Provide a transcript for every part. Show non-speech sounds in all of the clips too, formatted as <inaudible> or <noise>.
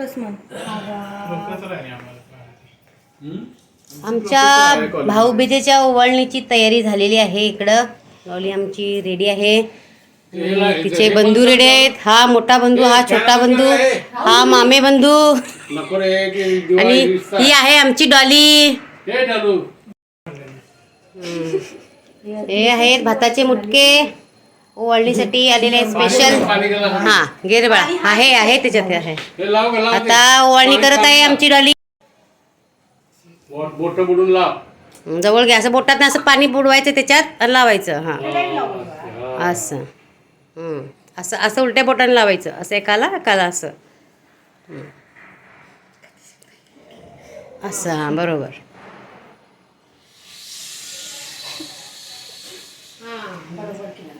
बस मग. आमच्या भाऊबीजेच्या ओवाळणीची तयारी झालेली आहे इकडं. डॉली आमची रेडी आहे. तिचे बंधू रेडी आहेत. हा मोठा बंधू हा छोटा बंधू हा मामे बंधू. आणि. ही आहे आमची डॉली. डालू. हे आहेत भाताचे मुटके. ओवाळणीसाठी आलेले स्पेशल हा गे रे बाळा. आहे आहे त्याच्यात आहे. हे. आता ओवाळणी करत आहे आमची डॉली. बोट बोट बुडून लाव. जवळ घ्या असं बोटात असं पाणी बुडवायचं त्याच्यात आणि लावायचं हा. हा. असं. हं. असं असं उलट्या बोटाने लावायचं. असं एकाला एकाला असं. असं हां बरोबर. हे ला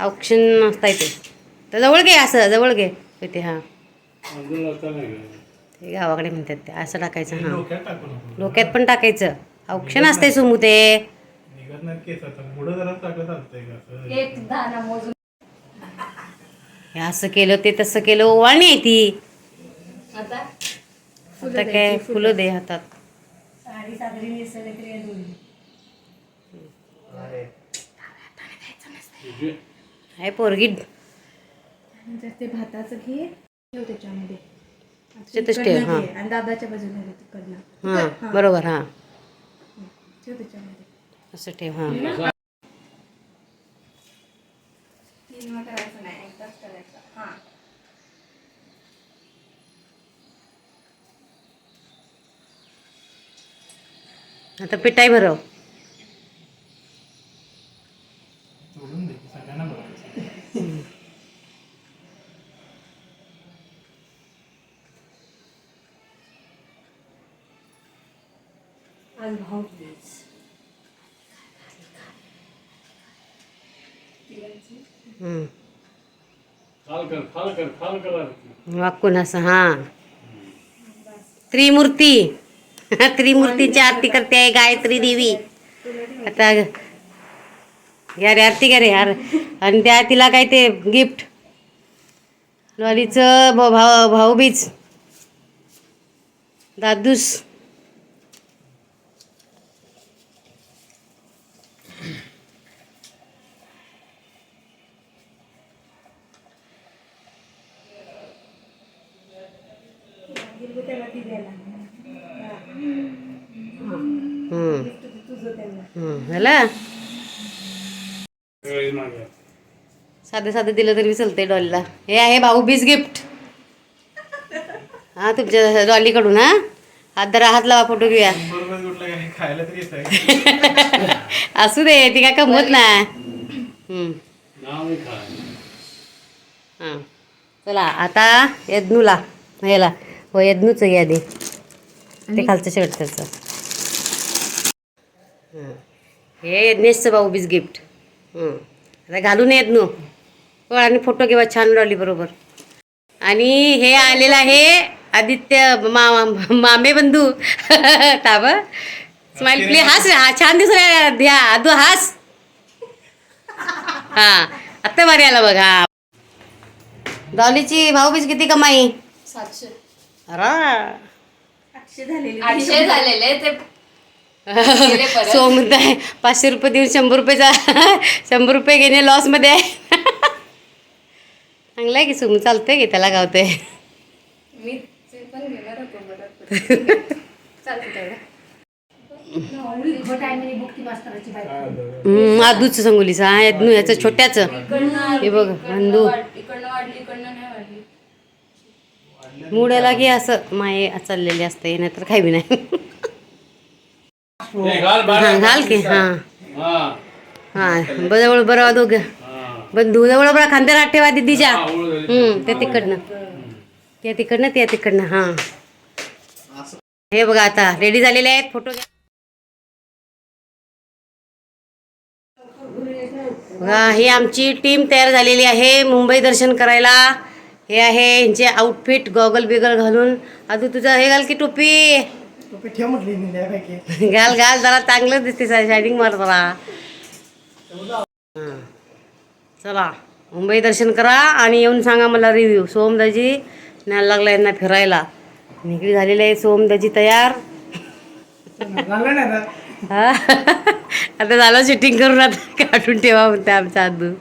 औक्षण नसता येते तर जवळ घे असं जवळ घे. ते हां. ते गावाकडे म्हणतात ते असं टाकायचं हां. डोक्यात पण टाकायचं. औक्षण असते सुमू ते. हे असं केलं ते तसं केलं ओवाळणी आहे ती. आता? आता काय फुलं दे हातात. साडी आहे पोरगी. नंतर ते भाताचं घे ठेव त्याच्यामध्ये. त्याच्यातच ठेव, इकडनं हां. घे आणि दादाच्या बाजूने घे तिकडनं. हां बरोबर हां. ठेव त्याच्यामध्ये. असं ठेव हां. तीन वेळा करायचं नाही एकदाच करायचं. हां. आता पिठाई भरव सोडून दे की सगळ्यांना बघायचं आज भाऊ प्लीज हं. असं हां. त्रिमूर्ती. <laughs> त्रिमूर्तीची आरती करते आहे गायत्री देवी. आता या रे आरती का रे यार. आणि त्या तिला काय ते गिफ्ट. लॉलीचं भाऊ भाऊबीज. दादूस त्याला ती द्यायला हं. तुझं त्यांना हं. झालं सगळे मागे. साधं साधं दिलं तरी चालतंय डॉलीला. हे आहे भाऊबीज गिफ्ट. हा तुमच्या डॉलीकडून हा? हात धरा हात लावा फोटो घेऊया. बरोबर कुठलं काही खायला तरी येत आहे असू दे ती काय कमवत ना हं. नाव नाही खा हां. चला आता यज्ञूला ह्याला हो यज्ञूचं घ्या आधी. ते खालचं शर्ट त्याचं. हं. यज्ञेशचं भाऊबीज गिफ्ट. हं. आता घालून ये यज्ञू. आणि फोटो घेवा छान डॉली बरोबर. आणि हे आलेलं आहे आदित्य मा मामे बंधू. ताब स्माइल प्ले हास हा छान दिसून. द्या आदू हास. हा आत्ता भारी आला बघ हा. डॉलीची भाऊबीज किती कमाई? सातशे. अरा. आठशे झालेले. ते. <laughs> पाचशे रुपये देऊन शंभर रुपयेचा <laughs> शंभर रुपये घेणे लॉसमध्ये आहे. चांगलं आहे की सुम चालतंय की त्याला गावते मी पण घेणार होतो परत <laughs> चालतं तेवढं. आदूचं सांगोलीचं हा छोट्याचं. हे बघ वाढली मुडाला की असं माये चाललेली असते नाहीतर काही बी नाही. घाल बारा. हा घाल की हां. हा. हां जवळ बरं दोघं बंधू जवळ बरं खांद्याला ठेवा दिदीच्या. हम्म, त्या तिकडनं. त्या तिकडनं त्या तिकडनं हां. हे बघा आता रेडी झालेले आहेत फोटो बघा ही आमची टीम तयार झालेली आहे मुंबई दर्शन करायला. हे आहे यांचे आउटफिट गॉगल बिगल घालून. अजून तुझं हे घाल की टोपी. घाल घाल जरा चांगलं दिसते शायनिंग मार जरा. हां. चला मुंबई दर्शन करा आणि येऊन सांगा मला रिव्ह्यू सोमदाजी न्यायला लागला यांना फिरायला. निगडी झालेली आहे सोमदाजी तयार. हा? आता झालं शूटिंग करून आता काढून ठेवा म्हणते आमचा आदू.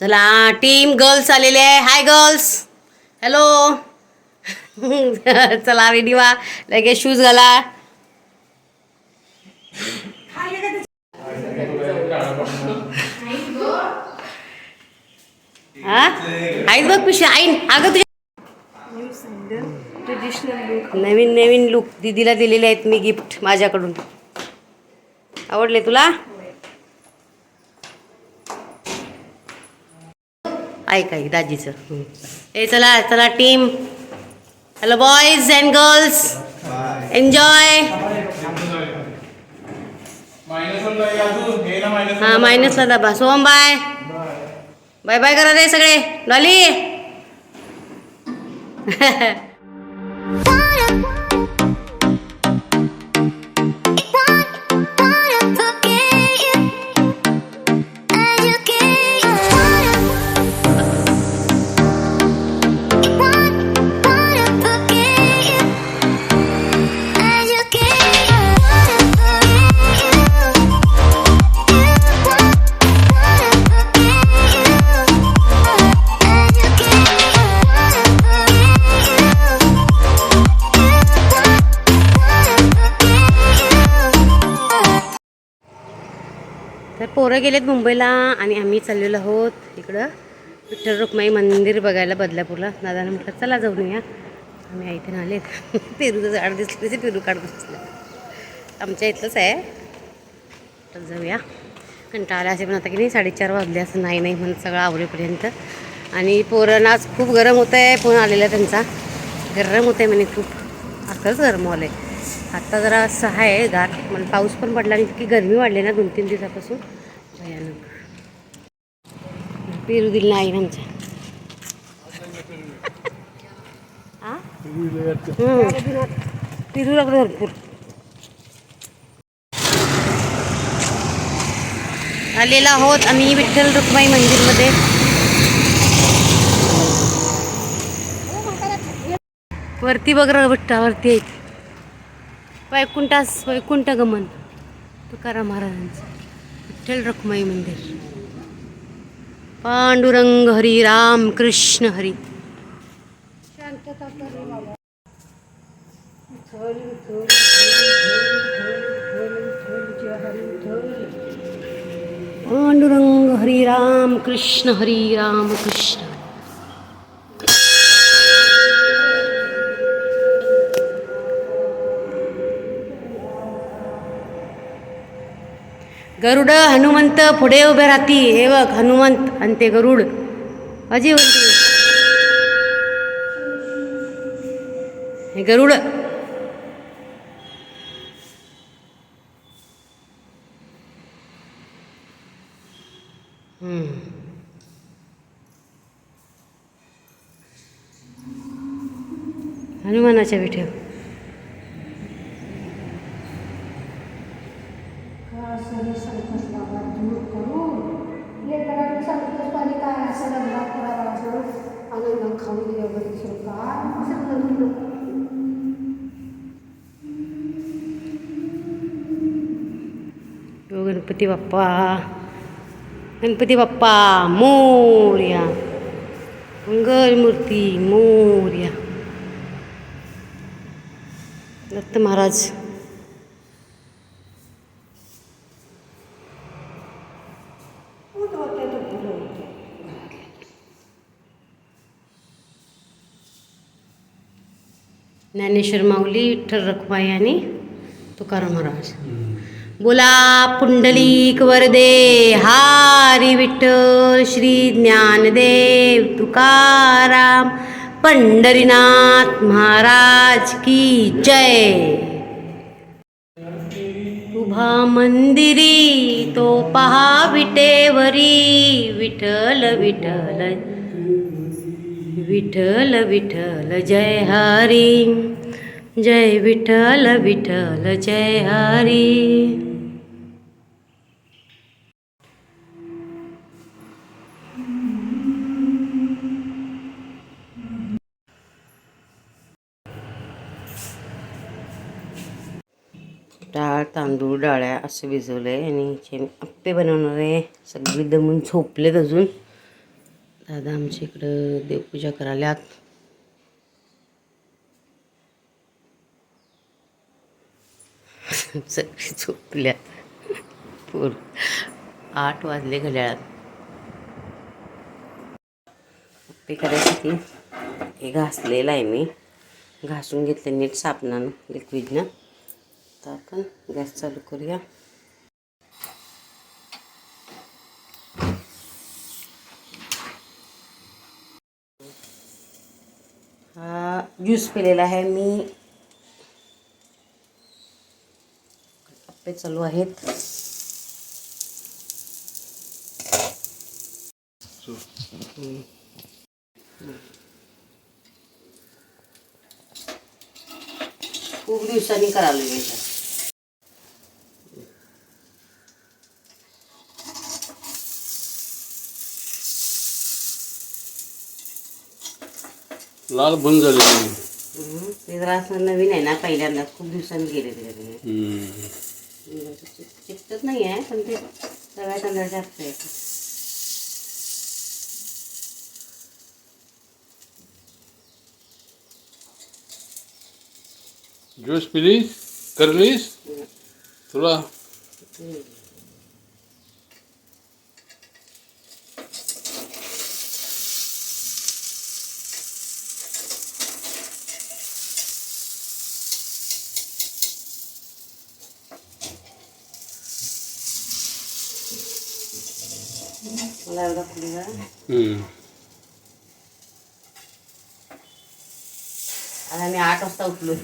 चला टीम गर्ल्स आलेले आहे. हाय गर्ल्स हॅलो चला रेडी व्हा. लगेच शूज घाला. हा? आईच बघ पिशवी आई अगं तुझ्या नवीन नवीन लुक दीदीला दिलेले आहेत मी गिफ्ट माझ्याकडून. आवडले तुला? ऐक ऐक दाजीचं. हं. ए चला चला team hello boys and girls enjoy हे हां मायनसला दाबा. सोम बाय. बाय बाय करा रे सगळे. डॉली <laughs> गेलेत मुंबईला आणि आम्ही चाललेलो आहोत इकडं विठ्ठल रुक्माई मंदिर बघायला बदलापूरला. दादाने म्हटलं चला जाऊन या आम्ही इथे आलेत. <laughs> पेरूचं झाड दिसलं तसे पेरू काढत दिसलं आमच्या इथलंच आहे. तर जाऊया. कंटाळा असे पण आता की नाही साडेचार वाजले असं नाही नाही म्हणत सगळं आवरेपर्यंत. आणि पोरांना आज खूप गरम होतं आहे फोन आलेला त्यांचा. गरम होतं आहे म्हणे खूप. असंच गरम होलं आहे आत्ता जरा असं आहे गार. मला पाऊस पण पडला आणि इतकी गरमी वाढली ना दोन तीन दिवसापासून. भयानक पेरू दिल नाही आमच्या पेरू लागलं भरपूर आलेला आहोत आम्ही विठ्ठल रुक्माई मंदिरमध्ये. वरती बघ र वरती आहेत. वैकुंठास वैकुंठ गमन तुकाराम महाराजांचं. विठ्ठल रुक्माई मंदिर। पांडुरंग हरी राम कृष्ण हरी। पांडुरंग हरी राम कृष्ण हरी राम कृष्ण। गरुड हनुमंत पुढे उभे राहती हे बघ हनुमंत आणि ते गरुड. अजी म्हणते हे गरुड. हनुमानाच्या विठ्या गणपती बाप्पा गणपती बाप्पा मोर्या मंगल मूर्ती मोर्या दत्त महाराज ज्ञानेश्वर माऊली विठ्ठल रखुमाई आणि तुकाराम महाराज बोला पुंडलिक वरदे हारी विठ्ठल श्री ज्ञानदेव तुकाराम पंढरीनाथ महाराज की जय। उभा मंदिरी तो पहा विटेवरी विठ्ठल विठ्ठल विठ्ठल विठ्ठल जय हरी। जय विठ्ठल विठ्ठल जय हरी। डाळ तांदूळ डाळ्या असं भिजवलं आहे आणि ह्याचे मी आप्पे बनवणार आहे. सगळी दमून झोपलेत अजून. दादा आमच्या इकडं देवपूजा करायल्यात सगळी झोपल्या. पूर आठ वाजले घड्याळात. ते करायसाठी हे घासलेलं आहे मी. घासून घेतलं नीट साबणानं लिक्विडनं आता आपण गॅस चालू करूया. हा ज्यूस पिलेला आहे मी. आप्पे चालू आहेत. खूप दिवसांनी करावं मी लाल बंद झाले. ते जरा असं नवीन आहे ना पहिल्यांदा खूप दिवसांनी गेले तिकडे चिकटत नाही आहे पण ते सगळ्या तांदळाचे असतं आहे. ज्यूस पिलीस करलीस? तुला मला एवढा आता आम्ही आठ वाजता उठलो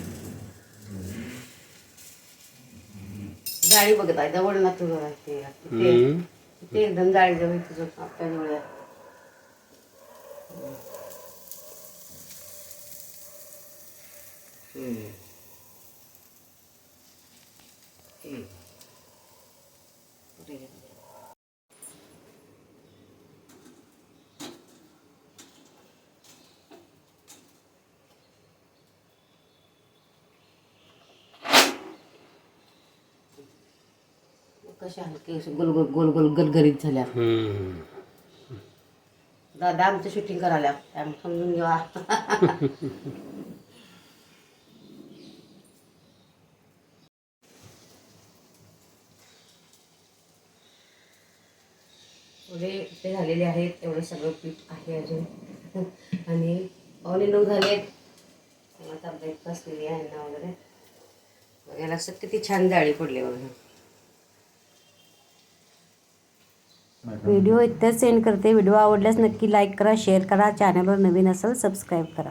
जाळी बघत आहे जवळ ना तुझं ते. ते- एकदम जाळी जवळ तुझं आपल्या जवळ. आहे. कशा हलके असे गोल गोल गोल गोल गलगरीत झाल्या. दादा आमचं शूटिंग करायला. त्यामुळे समजून घ्या एवढे ते झालेले आहेत एवढे सगळं पीठ आहे अजून. आणि पावणे नऊ झाले आता ब्रेकफास्ट दिली आहे ना वगैरे. बघायला असं किती छान जाळी पडली बघा. व्हिडिओ इथंच सेंड करते. व्हिडिओ आवडल्यास नक्की लाईक करा शेअर करा. चॅनलवर नवीन असेल सबस्क्राईब करा.